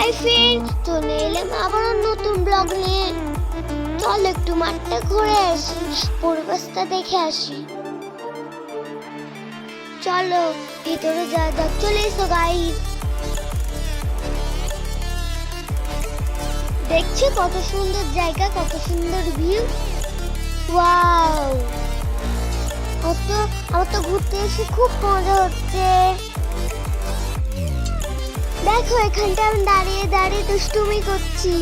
Hi friend চলে এলাম আবারও নতুন ব্লগ নিয়ে। চল একটু মাঠটা ঘুরে আসি, পরিবেশটা দেখে আসি। চলো, ভিতরে যা যাক চলে এসো গাইস দেখছি কত সুন্দর জায়গা, কত সুন্দর ভিউ ওয়াও আমার তো ঘুরতে এসে খুব মজা হচ্ছে। দেখো এখানটা আমি দাঁড়িয়ে দাঁড়িয়ে দুষ্টুমি করছি।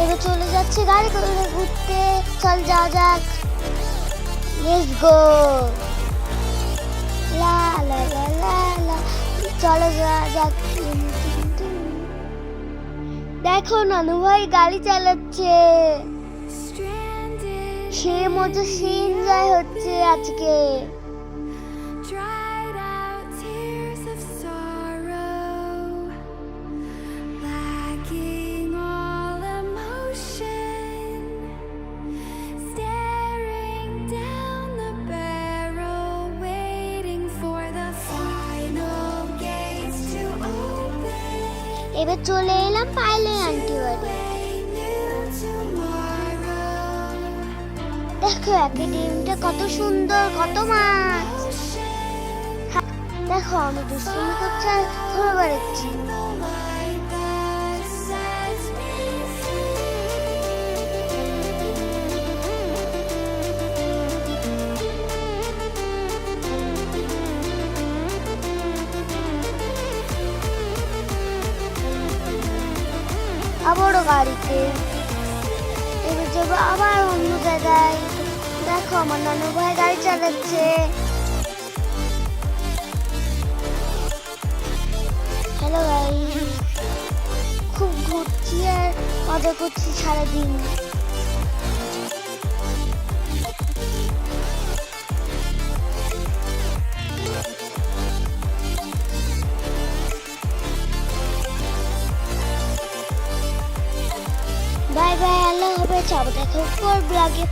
এবার চলে যাচ্ছে গাড়ি করে ঘুরতে। চল, যাওয়া যাক। লেটস গো লা লা লা লা লা। চলো, যাওয়া যাক। দেখো, নানু ভাই গাড়ি চালাচ্ছে। সে মজা সে এনজয় হচ্ছে আজকে। এবার চলে এলাম পাইলে আন্টি বাড়ি। দেখো একই ডিমটা কত সুন্দর, কত মাছ। দেখো আমি দুষ্টুমি করছি আর ঘুরে বেড়াচ্ছি আবারও গাড়িতে এবার যাব আবার অন্য জায়গায়। দেখো, আমার নানু ভাই গাড়ি চালাচ্ছে। হ্যালো ভাই খুব ঘুরছি আর মজা করছি সারাদিন। বাই বাই আল্লাহ হবে চাবো দেখো পর ব্লগে